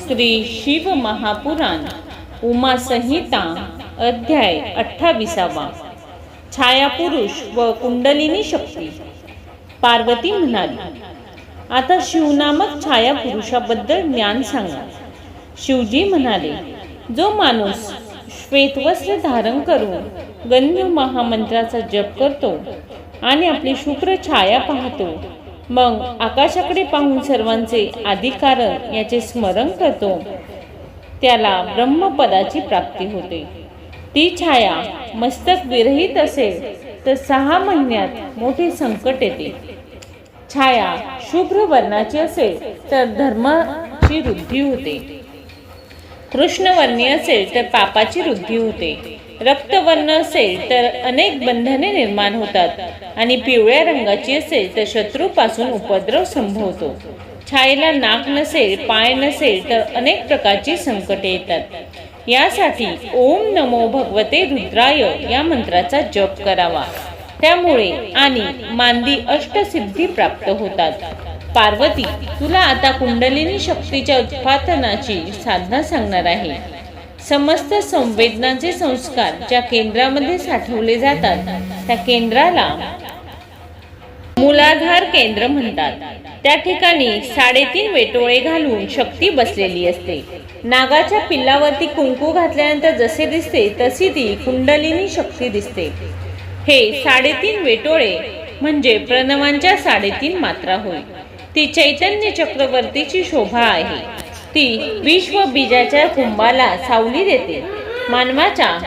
श्री शिव महापुराण उमा संहिता अध्याय अठ्ठावीसावा. छायापुरुष व कुंडलिनी शक्ती. पार्वती म्हणाली आता शिवनामक छाया पुरुषाबद्दल ज्ञान सांगा. शिवजी म्हणाले जो माणूस श्वेतवस्त्र धारण करून गंध महामंत्राचा जप करतो आणि आपली शुक्र छाया पाहतो मग आकाशाकडे पाहून सर्वांचे आदिकारण याचे स्मरण करतो. त्याला ब्रह्मपदाची प्राप्ती होते. ती छाया मस्तक विरहित असेल तर सहा महिन्यात मोठे संकट येते. छाया शुभ्र वर्णाची असेल तर धर्माची वृद्धी होते. कृष्णवर्णी असेल तर पापाची वृद्धी होते. रक्तवर्ण असेल तर अनेक बंधने निर्माण होतात आणि पिवळ्या रंगाची असेल तर शत्रूपासून उपद्रव संभवतो. छायेला नाक नसेल पाय नसेल तर अनेक प्रकारची संकटे येतात. यासाठी ओम नमो भगवते रुद्राय या मंत्राचा जप करावा. त्यामुळे आणि मांदी अष्टसिद्धी प्राप्त होतात. पार्वती तुला आता कुंडलिनी शक्तीच्या उत्पादनाची साधना सांगणार आहे. समस्त संवेदनाचे संस्कार ज्या केंद्रामध्ये साठवले जातात त्या केंद्राला मूलाधार केंद्र म्हणतात. त्या ठिकाणी साडेतीन वेटोळे घालून शक्ती बसलेली असते. नागाच्या पिल्लावरती कुंकू घातल्यानंतर जसे दिसते तशी ती कुंडलिनी शक्ती दिसते. हे साडेतीन वेटोळे म्हणजे प्रणवांच्या साडेतीन मात्रा होय. ती चैतन्य चक्रवर्तीची शोभा आहे. ती विश्व बीजाच्या कुंभाला सावली देते. मानवाच्या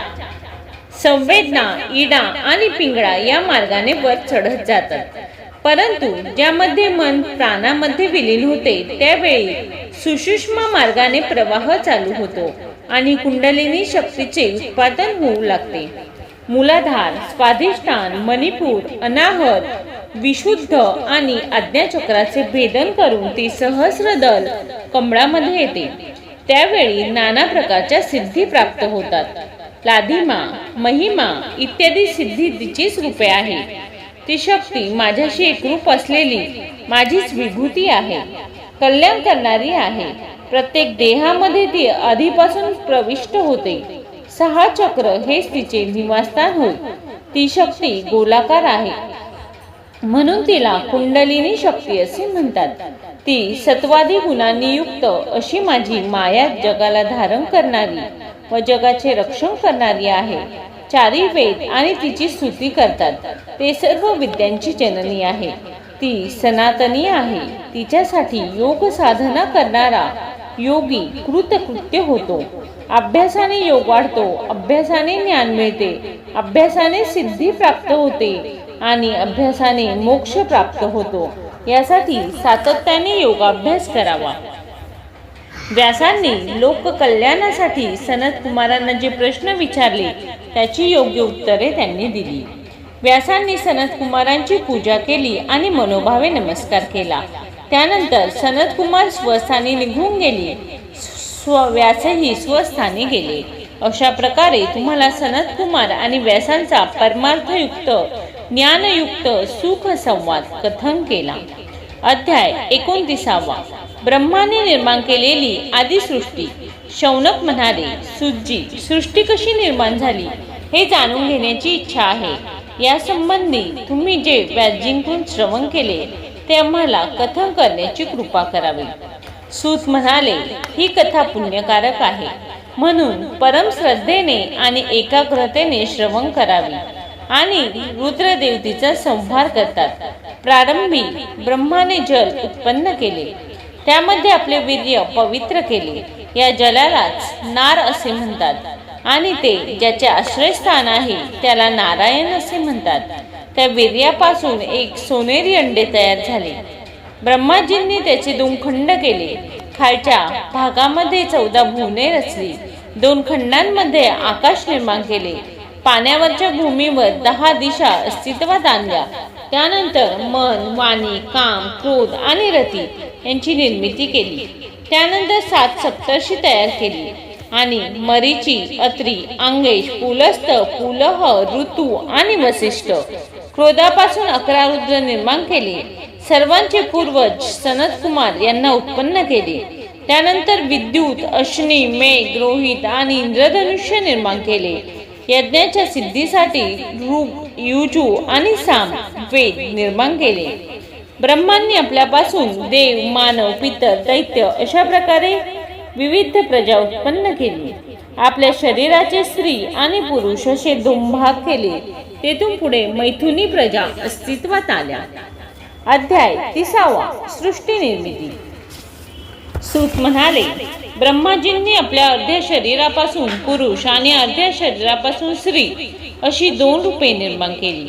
संवेदना इडा आणि पिंगळा या मार्गाने वर चढत जातात. परंतु ज्यामध्ये मन प्राणामध्ये विलीन होते त्यावेळी सुसूक्ष्म मार्गाने प्रवाह चालू होतो आणि कुंडलिनी शक्तीचे उत्पादन होऊ लागते. मूलाधार स्वाधिष्ठान मणिपूर अनाहत विशुद्ध आणि आज्ञाचक्राचे भेदन करून ती सहस्रदल कमळामध्ये येते. त्यावेळी नाना प्रकारच्या सिद्धी प्राप्त होतात. लाधिमा महिमा इत्यादी सिद्धी तिचीच रूपे आहे. ती शक्ती माझ्याशी एकरूप असलेली माझीच विभूती आहे. कल्याण करणारी आहे. प्रत्येक देहामध्ये ती आधीपासून प्रविष्ट होते. सहा चक्र हेच तिचे निवासस्थान होय. ती शक्ती गोलाकार आहे. म्हणून तिला कुंडलिनी शक्ती असे म्हणतात. ती सत्वादी गुणांनी युक्त अशी माझी माया जगाला धारण करणारी व जगाचे रक्षण करणारी आहे. चारी वेद आणि तिची स्तुती करतात. ते सर्व विद्यांची जननी आहे. ती सनातनी आहे. तिच्यासाठी योग साधना करणारा योगी कृतकृत्य होतो. अभ्यासाने योग वाढतो. अभ्यासाने ज्ञान मिळते. अभ्यासाने सिद्धी प्राप्त होते. आणि अभ्यासाने मोक्ष प्राप्त होतो. यासाठी सातत्याने योगाभ्यास करावा. व्यासांनी लोक कल्याणासाठी सनत कुमारांना जे प्रश्न विचारले त्याची योग्य उत्तरे त्यांनी दिली. व्यासांनी सनत कुमारांची पूजा केली आणि मनोभावे नमस्कार केला. त्यानंतर सनत कुमार स्वस्थानी निघून गेले. स्व व्यासही स्वस्थानी गेले. अशा प्रकारे तुम्हाला सनत कुमार आणि व्यासांचा परमार्थयुक्त ज्ञानयुक्त सुख संवाद कथन केला. अध्याय एकोणतीसावा. ब्रह्माने निर्माण केलेली आदिसृष्टी शौनक म्हणाले सुज्जी सृष्टी कशी निर्माण झाली? हे जाणून घेण्याची इच्छा आहे. या संबंधी तुम्ही जे व्यास जिंकून श्रवण केले ते आम्हाला कथन करण्याची कृपा करावी. सूत म्हणाले ही कथा पुण्यकारक आहे. म्हणून परम श्रद्धेने आणि एकाग्रतेने श्रवण करावी. आणि रुद्रदेवतीचा संहार करतात. प्रारंभी ब्रह्माने जल उत्पन्न केले. त्यामध्ये आपले वीर्य पवित्र केले. या जलालाच नार असे म्हणतात. आणि ते ज्याचे आश्रयस्थान आहे त्याला नारायण असे म्हणतात. त्या वीर्यापासून एक सोनेरी अंडे तयार झाले. ब्रह्माजींनी त्याचे दोन खंड केले. खालच्या भागामध्ये चौदा भुवने रचली. दोन खंडांमध्ये आकाश निर्माण केले. पाण्यावरच्या भूमीवर दहा दिशा अस्तित्वात आणल्या. त्यानंतर मन वाणी काम क्रोध आणि रती यांची निर्मिती केली. त्यानंतर सात सप्तर्षी तयार केली. आणि मरीची अत्री अंगेश पुलस्त पुलह ऋतू आणि वसिष्ठ क्रोधापासून अकरा रुद्र निर्माण केले. सर्वांचे पूर्वज सनत कुमार यांना उत्पन्न केले. त्यानंतर विद्युत अश्नी मेघ रोहित आणि इंद्रधनुष्य निर्माण केले. यज्ञाच्या सिद्धीसाठी ऋग युजू आणि साम वेद निर्माण केले. ब्रह्मांनी आपल्यापासून देव मानव पितर दैत्य अशा प्रकारे विविध प्रजा उत्पन्न केली. आपल्या शरीराचे स्त्री आणि पुरुष असे दोन भाग केले. तेथून पुढे मैथुनी प्रजा अस्तित्वात आल्या. अध्याय तिसावा सृष्टी निर्मिती. सूत म्हणाले ब्रह्माजींनी आपल्या अर्ध्या शरीरापासून पुरुष आणि अर्ध्या शरीरापासून स्त्री अशी दोन रूपे निर्माण केली.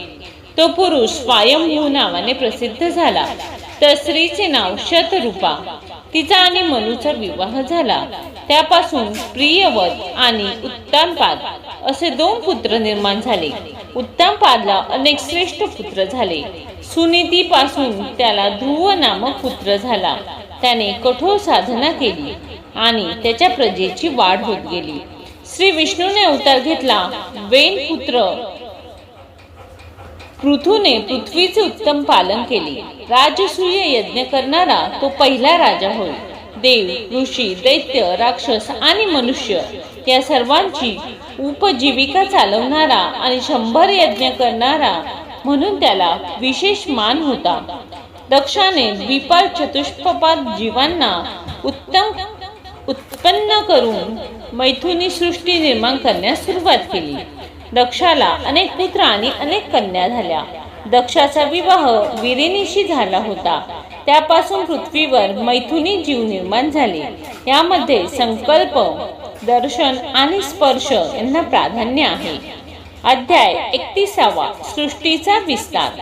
तो पुरुष स्वयंभू नावाने प्रसिद्ध झाला तर स्त्रीचे नाव शतरूपा. तिचा आणि मनुचा विवाह झाला. त्यापासून प्रियवत आणि उत्तानपाद असे दोन पुत्र निर्माण झाले. उत्तानपादला अनेक श्रेष्ठ पुत्र झाले. सुनीतीपासून त्याला ध्रुव नामक पुत्र झाला. त्याने कठोर साधना केली आणि त्याच्या प्रजेची वाढ होत गेली. श्री विष्णूने अवतार घेतला. वेन पुत्र. पृथूने पृथ्वीचे उत्तम पालन केले. राजसूय यज्ञ करणारा तो पहिला राजा होय. देव ऋषी दैत्य राक्षस आणि मनुष्य या सर्वांची उपजीविका चालवणारा आणि शंभर यज्ञ करणारा म्हणून त्याला विशेष मान होता. दक्षाने द्विपाल चतुष्पपाद जीवांना उत्तम उत्पन्न करून मैथुनी सृष्टी निर्माण करण्यास सुरुवात केली. दक्षाला अनेक पुत्र आणि अनेक कन्या झाल्या. दक्षाचा विवाह विरिनीशी झाला होता. त्यापासून पृथ्वीवर मैथुनी जीव निर्माण झाले. यामध्ये संकल्प दर्शन आणि स्पर्श यांना प्राधान्य आहे. अध्याय एकतीसावा सृष्टीचा विस्तार.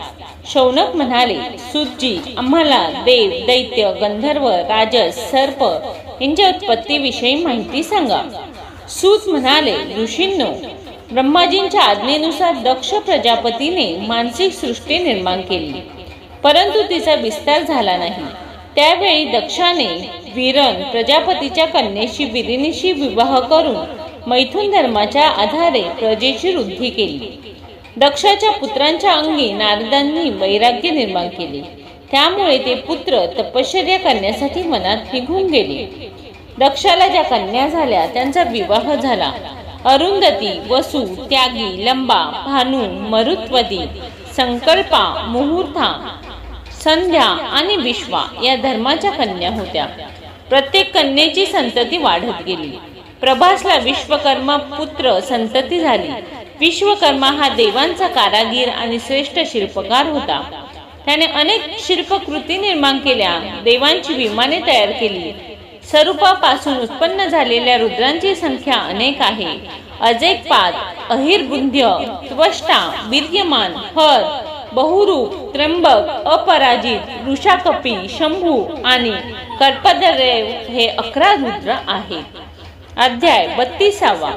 शौनक म्हणाले सुजी आम्हाला देव दैत्य गंधर्व राजस सर्प यांच्या उत्पत्तीविषयी माहिती सांगा. सूत म्हणाले ऋषींनो ब्रह्माजींच्या आज्ञेनुसार दक्ष प्रजापतीने मानसिक सृष्टी निर्माण केली. परंतु तिचा विस्तार झाला नाही. त्यावेळी दक्षाने वीरन प्रजापतीच्या कन्येशी विरिणीशी विवाह करून मैथुन धर्माच्या आधारे प्रजेची वृद्धी केली. दक्षाच्या पुत्रांच्या अंगी नारदांनी वैराग्य निर्माण केले. त्यामुळे ते पुत्र तपश्चर्या करण्यासाठी मनात निघून गेले. दक्षाला ज्या कन्या झाल्या त्यांचा विवाह झाला. अरुंधती वसु त्यागी लंबा भानू मरुत्वती संकल्पा मुहूर्ता संध्या आणि विश्वा या धर्माच्या कन्या होत्या. प्रत्येक कन्येची संतती वाढत गेली. प्रभासला विश्वकर्मा पुत्र संतती झाली. विश्वकर्मा हा देवांचा कारागीर आणि श्रेष्ठ शिल्पकार होता. त्याने अनेक शिल्पकृती निर्माण केल्या देवांची विमाने तयार केली. स्वरूपापासून उत्पन्न झालेल्या रुद्रांची संख्या अनेक आहे. अजेकपाद अहिरबुंध्य त्वष्टा वीर्यमान हर बहुरूप त्र्यंबक अपराजित ऋषाकपी शंभू आणि कर्पदरेव हे अकरा रुद्र आहेत. अध्याय बत्तीसावा.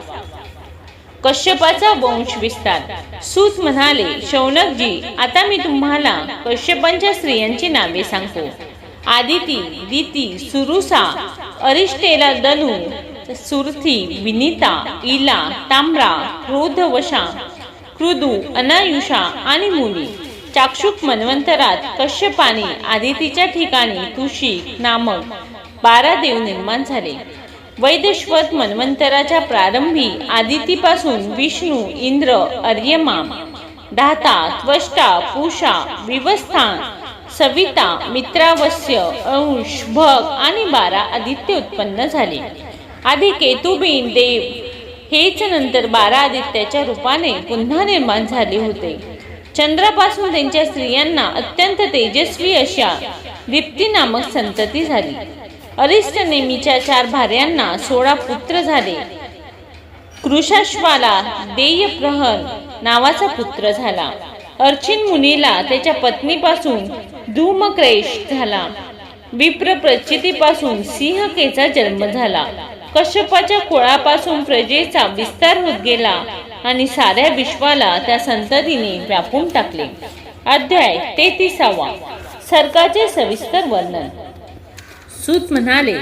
कश्यपाचा वंश विस्तार. सूत म्हणाले शौनकजी आता मी तुम्हाला कश्यपांच्या स्त्रियांची नावे सांगतो. आदिती दिती सुरुसा अरिष्टेला दनु सुरथी विनीता इला तांबरा क्रोधवशा कृदू अनायुषा आणि मुनी. चाक्षुक मन्वंतरात कश्यपाने आदितीच्या ठिकाणी तुशी नामक बारा देव निर्माण झाले. वैदेश्वत मन्वंतराच्या प्रारंभी आदितीपासून विष्णू इंद्र अर्यमा धाता त्वष्टा पूषा विवस्थान सविता मित्रावस्य अंश भग आणि बारा आदित्य उत्पन्न झाले. आधी केतुबीन देव हेच नंतर बारा आदित्याच्या रूपाने पुन्हा निर्माण झाले होते. चंद्रापासून त्यांच्या स्त्रियांना अत्यंत तेजस्वी अशा दीप्ती नामक संतती झाली. अरिष्ट नेमीच्या चार भार्यांना सोळा पुत्र झाले. कृषाश्वाला देय प्रहर नावाचा पुत्र झाला. अर्चिन मुनीला त्याच्या पत्नीपासून धूमक्रेश झाला. विप्र प्रचितीपासून सिंहकेचा जन्म झाला. कश्यपाच्या कुळापासून प्रजेचा विस्तार होत गेला आणि साऱ्या विश्वाला त्या संततीने व्यापून टाकले. अध्याय तेहतीसावा. सर्गाचे सविस्तर वर्णन. सूत म्हणाले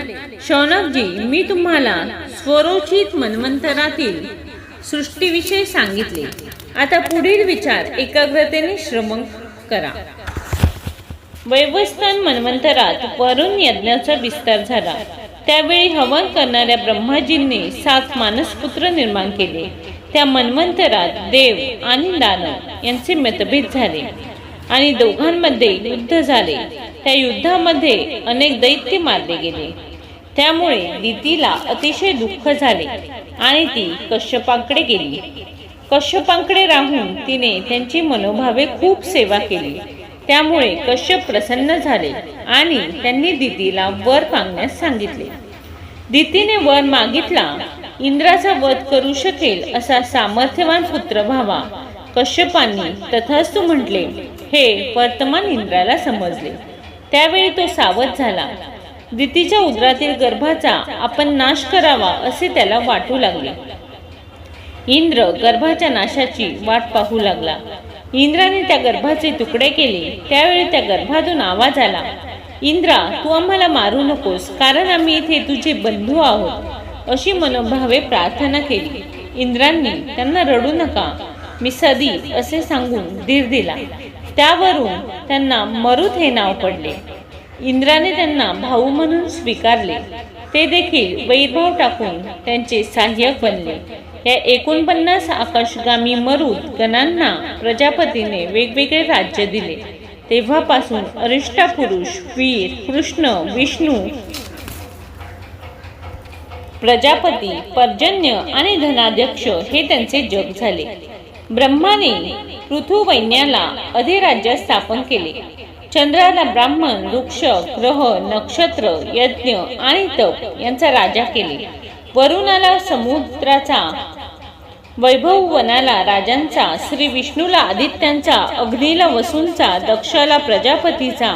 शौनकजी मी तुम्हाला स्वरोचित मन्वंतरातील सृष्टीविषयी सांगितले. आता पुढील विचार एकाग्रतेने श्रम करा. वैवस्थान मन्वंतरात वरुण यज्ञाचा विस्तार झाला. त्यावेळी हवन करणाऱ्या ब्रह्माजींनी सात मानसपुत्र निर्माण केले. त्या मन्वंतरात देव आणि दानव यांचे मतभेद झाले आणि दोघांमध्ये युद्ध झाले. त्या युद्धामध्ये अनेक दैत्य मारले गेले. त्यामुळे दितीला अतिशय दुःख झाले आणि ती कश्यपांकडे गेली. कश्यपांकडे राहून तिने त्यांची मनोभावे खूप सेवा केली. त्यामुळे कश्यप प्रसन्न झाले आणि त्यांनी दितीला वर मागण्यास सांगितले. दितीने वर मागितला इंद्राचा वध करू शकेल असा सामर्थ्यवान पुत्र व्हावा कश्यपांनी तथास्तु म्हटले. हे वर्तमान इंद्राला समजले. त्यावेळी तो सावध झाला. दितीच्या उदरातील गर्भाचा आपण नाश करावा असे त्याला वाटू लागले. इंद्र गर्भाच्या नाशाची वाट पाहू लागला. इंद्राने त्या गर्भाचे तुकडे केले. त्यावेळी त्या गर्भातून आवाज आला इंद्रा तू आम्हाला मारू नकोस कारण आम्ही इथे तुझे बंधू आहोत. अशी मनोभावे प्रार्थना केली. इंद्रांनी त्यांना रडू नका. मी सदी असे सांगून धीर दिला. त्यावरून त्यांना मरुत हे नाव पडले. इंद्राने त्यांना भाऊ म्हणून स्वीकारले. ते देखील वैभव टाकून त्यांचे सहाय्यक बनले. या एकोणपन्नास आकाशगामी मरुत गणांना प्रजापतीने वेगवेगळे राज्य दिले. तेव्हापासून अरिष्टा पुरुष वीर कृष्ण विष्णू प्रजापती पर्जन्य आणि धनाध्यक्ष हे त्यांचे जग झाले. ब्रह्माने पृथुवैन्याला अधिराज्य स्थापन केले. चंद्राला ब्राह्मण वृक्ष ग्रह नक्षत्र यज्ञ आणि तप यांचा राजा केले. वरुणाला समुद्राचा वैभव वनाला राजांचा श्री विष्णूला आदित्यांचा अग्नीला वसूंचा दक्षाला प्रजापतीचा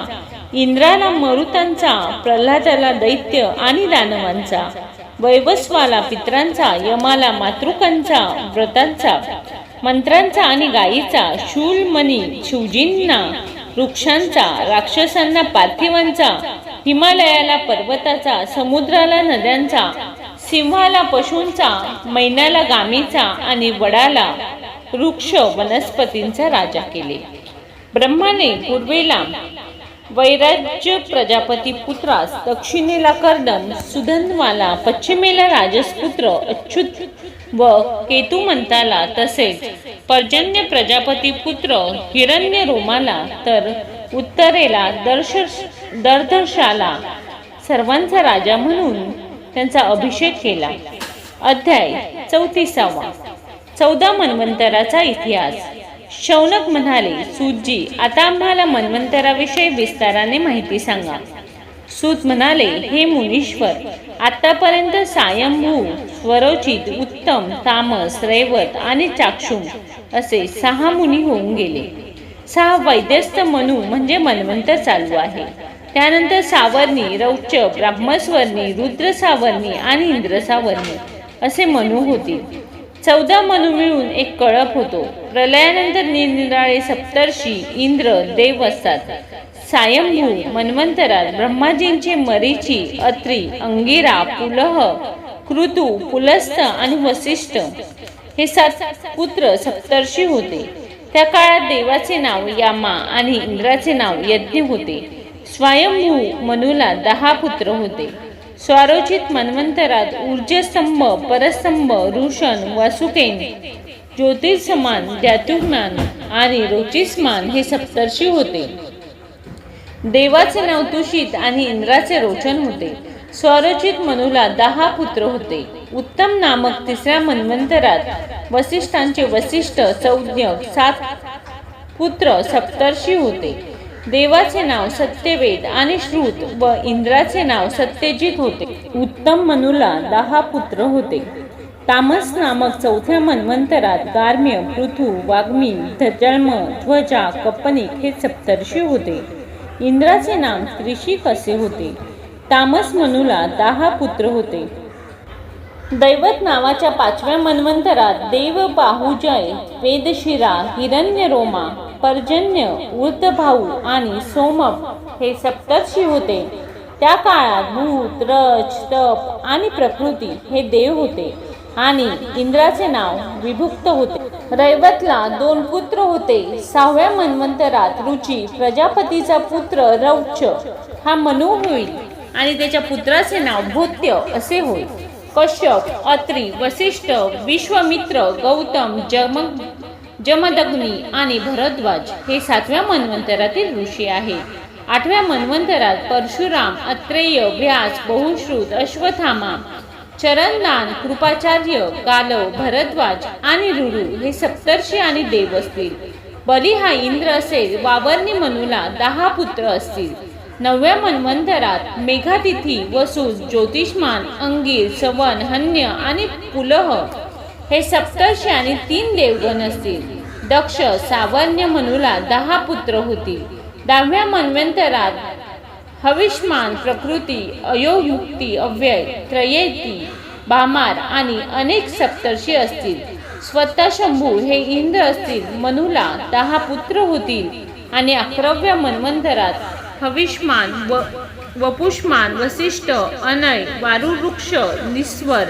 इंद्राला मरुतांचा प्रल्हादाला दैत्य आणि दानवांचा वैवस्वाला पित्रांचा यमाला मातृकांचा व्रतांचा मंत्रांचा आणि गायीचा शूलमणी शिवजींना वृक्षांचा राक्षसांना पार्थिवांचा हिमालयाला पर्वताचा समुद्राला नद्यांचा सिंहाला पशूंचा मैनाला गामीचा आणि वडाला वृक्ष वनस्पतींचा राजा केले. ब्रह्माने पूर्वेला वैराज्य प्रजापती पुत्रास दक्षिणेला कर्दम सुधन्वाला पश्चिमेला राजसपुत्र अच्युत व केतुमंताला तसेच. पर्जन्य प्रजापती पुत्र हिरण्य रोमाला तर उत्तरेला दर्श दर्दशाला सर्वांचा राजा म्हणून त्यांचा अभिषेक केला. अध्याय चौतीसावा. चौदा मन्वंतराचा इतिहास. शौनक म्हणाले सूजी आता आम्हाला मन्वंतराविषयी विस्ताराने माहिती सांगा. सूत म्हणाले हे मुनीश्वर आतापर्यंत सायंभू स्वरोचित उत्तम तामस रैवत आणि चाक्षुम असे सहा मुनी होऊन गेले. सहा वैद्यस्थ मनू म्हणजे मन्वंतर चालू आहे. त्यानंतर सावर्णी रौच ब्राह्मस्वर्णी रुद्र सावर्णी आणि इंद्र सावर्णी असे मनू होतील चौदा मनू मिळून एक कळप होतो. प्रलयानंतर निरनिराळे सप्तर्षी इंद्र देव असतात. सायंभू मन्वंतरात ब्रह्माजींचे मरीची अत्री अंगिरा पुलह कृतू पुलस्त आणि वसिष्ठ. हे सात पुत्र सप्तर्षी होते. त्या काळात देवाचे नाव यामा आणि इंद्राचे नाव यज्ञ होते. स्वयंभू मनूला दहा पुत्र होते. स्वारोचित मन्वंतरात ऊर्जस्तंभ परस्तंभ ऋषण वासुकेन ज्योतिषमान ज्ञातुज्ञान आणि रोचिस्मान हे सप्तर्षी होते. देवाचे नाव तुषित आणि इंद्राचे रोचन होते. स्वरचित मनुला दहा पुत्र होते. उत्तम नामक तिसऱ्या मन्वंतरात वसिष्ठांचे वसिष्ठ चौज्ञ सात पुत्र सप्तर्षी होते. देवाचे नाव सत्यवेद आणि श्रुत व इंद्राचे नाव सत्यजित होते. उत्तम मनुला दहा पुत्र होते. तामस नामक चौथ्या मन्वंतरात गार्म्य पृथू वाग्मी धजळम ध्वजा कपनिक हे सप्तर्षी होते. इंद्राचे नाम त्रिशिक असे होते? तामस मनुला दहा पुत्र होते. दैवत नावाच्या पाचव्या मन्वंतरात देव बाहुजय वेदशिरा हिरण्य रोमा पर्जन्य वृद्धभाऊ आणि सोमप हे सप्तर्षी होते. त्या काळात भूत रज तप आणि प्रकृती हे देव होते आणि इंद्राचे नाव विभुक्त होते. रैवतला दोन पुत्र होते. सहाव्या मन्वंतरात रुची प्रजापतीचा पुत्र रौच हा मनू होईल आणि त्याच्या पुत्राचे नाव भोत्य असे होईल. कश्यप अत्री वसिष्ठ विश्वमित्र गौतम जम जमदग्नी आणि भरद्वाज हे सातव्या मन्वंतरातील ऋषी आहेत. आठव्या मन्वंतरात परशुराम अत्रेय व्यास बहुश्रुत अश्वथामा चरणदान कृपाचार्य गालव भरद्वाज आणि रुरु हे सप्तर्षी आणि देव असतील. बली हा इंद्र असेल वावर्णी मनुला दहा पुत्र असतील. नवव्या मन्वंतरात मेघातिथी वसूस ज्योतिष्मान अंगीर सवन हन्य आणि पुलह हे सप्तर्षी आणि तीन देवगण असतील. दक्ष सावर्ण्य मनुला दहा पुत्र होतील. दहाव्या मन्वंतरात हविष्मान प्रकृती अयोयुक्ती अव्यय त्रयेती भामार आणि अनेक सप्तर्षी असतील. स्वतः शंभू हे इंद्र असतील. मनुला दहा पुत्र होतील. आणि अकराव्या मन्वंतरात हविष्मान व वपुष्मान वसिष्ठ अनय वारुवृक्ष निस्वर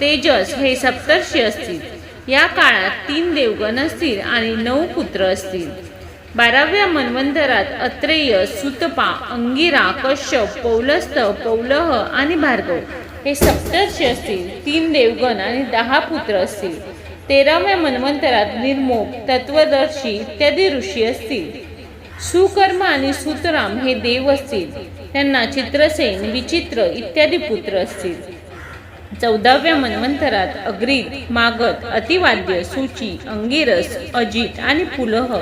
तेजस हे सप्तर्षी असतील. या काळात तीन देवगण असतील आणि नऊ पुत्र असतील. बाराव्या मन्वंतरात अत्रेय सुतपा अंगिरा कश्यप पौलस्थ पौलह आणि भार्गव हे सप्तर्षी असतील. तीन देवगण आणि दहा पुत्र असतील. तेराव्या मन्वंतरात निर्मोक तत्वदर्शी इत्यादी ऋषी असतील. सुकर्म आणि सुतराम हे देव असतील. त्यांना चित्रसेन विचित्र इत्यादी पुत्र असतील. चौदाव्या मन्वंतरात अग्रीत मागत अतिवाद्य सूची अंगिरस अजित आणि पुलह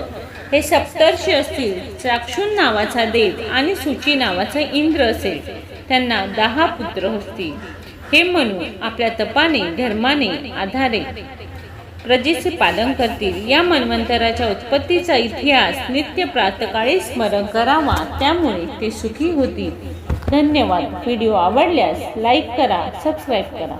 हे सप्तर्षी असतील. चाक्षुन नावाचा देव आणि सुची नावाचा इंद्र असेल. त्यांना दहा पुत्र असतील. हे म्हणू आपल्या तपाने धर्माने आधारे प्रजेचे पालन करतील. या मन्वंतराच्या उत्पत्तीचा इतिहास नित्य प्रातकाळी स्मरण करावा. त्यामुळे ते सुखी होतील. धन्यवाद. व्हिडिओ आवडल्यास लाईक करा सबस्क्राईब करा.